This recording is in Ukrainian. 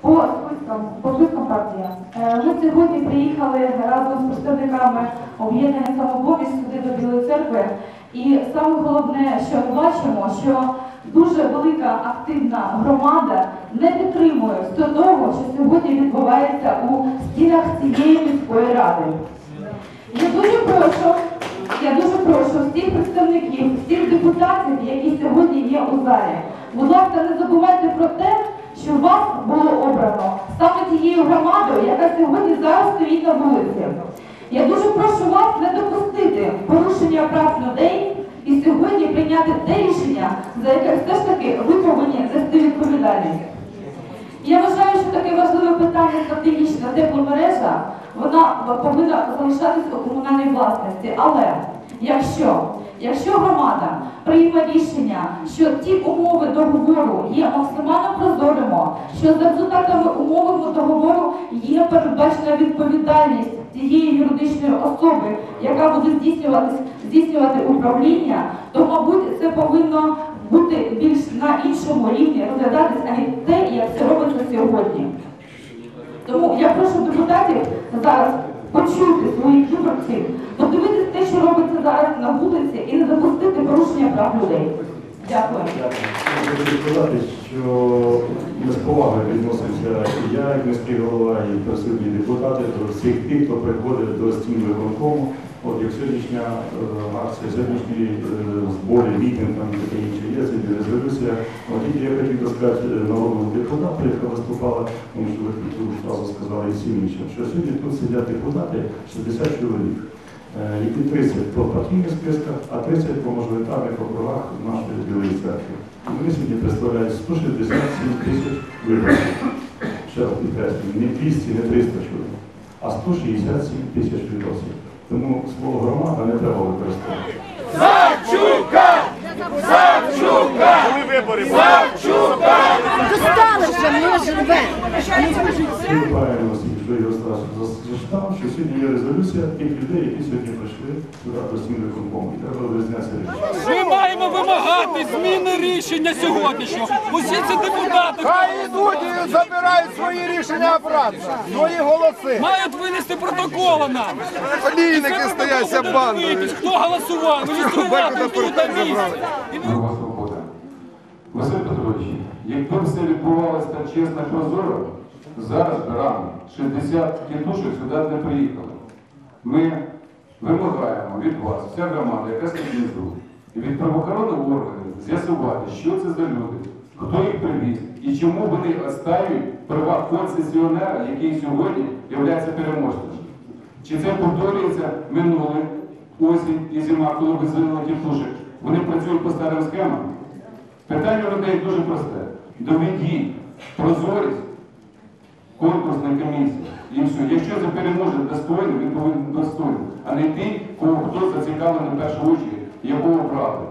По спискам, по спискам партії. Е, Ми сьогодні приїхали разом з представниками об'єднання самопоміч сюди до Білої церкви. І саме головне, що ми бачимо, що дуже велика активна громада не підтримує все того, що сьогодні відбувається у стінах цієї міської ради. Я дуже прошу, я дуже прошу всіх представників, всіх депутатів, які сьогодні є у залі. Будь ласка, не забувайте про те, що вас було обрано саме тією громадою, яка сьогодні зараз стоїть на вулиці. Я дуже прошу вас не допустити порушення прав людей і сьогодні прийняти те рішення, за яке все ж таки ви повинні нести відповідальність. Я вважаю, що таке важливе питання стратегічна тепломережа, вона повинна залишатись у комунальній власності. Але якщо, якщо громада прийме рішення, що ті умови договору є максимально прозорими, що за результатами умови договору є передбачена відповідальність тієї юридичної особи, яка буде здійснювати, управління, то, мабуть, це повинно бути більш на іншому рівні розглядатись, не те, як це робиться сьогодні. Тому я прошу депутатів зараз почути своїх виборців, подивитися те, що робиться зараз на вулиці, і не допустити порушення прав людей. Дякую. Я хочу сказати, що ми з повагою відносимося і я, як міський голова, і присутні депутати до всіх тих, хто приходить до стін виконкому. От як сьогоднішня е, акція, сьогоднішні е, збори, мітинг, там таке інше є, це резолюція. От тільки я хотів би сказати е, народному депутату, яка виступала, тому що ви одразу сказали і всім іншим, що сьогодні тут сидять депутати 60 чоловік. Які 30 по партійних списках, а 30 по мажоритарних округах нашої. Сьогодні представляють 167 тисяч виборців. Ще раз підкреслюю, не 200, не 300 чоловік, а 167 тисяч виборців. Тому слово громада не треба використовувати. Достали вже, ми живемо. Ми правильно що його страшно зачитав, що сьогодні є резолюція тих людей, які сьогодні прийшли сюди до стін виконкому. І треба розрізняти рішення. Вимагати зміни рішення сьогоднішнього. Усі ці депутати Хай ідуть і забирають свої рішення обратно, свої голоси. мають винести протоколи нам. Олійники стоять. Подивитись, Хто голосував, ілюструвати тут на місці. І не Нова свобода. Василь Петрович, якби все відбувалося так чесно і прозоро, зараз би рано 60 тітушок сюди не приїхали. Ми вимагаємо від вас, вся громада, яка стоїть внизу, і від правоохоронних органів з'ясувати, що це за люди, хто їх привіз і чому вони остають права концесіонера, який сьогодні є переможцем. Чи це повторюється минуле осінь і зима, коли ви звели тітушек? Вони працюють по старим схемам. Питання людей дуже просте. Доведіть прозорість конкурсної комісії. І все. Якщо це переможе достойно, він повинен бути достойним, а не той, кого хто зацікавлений в першу очередь, якого правди.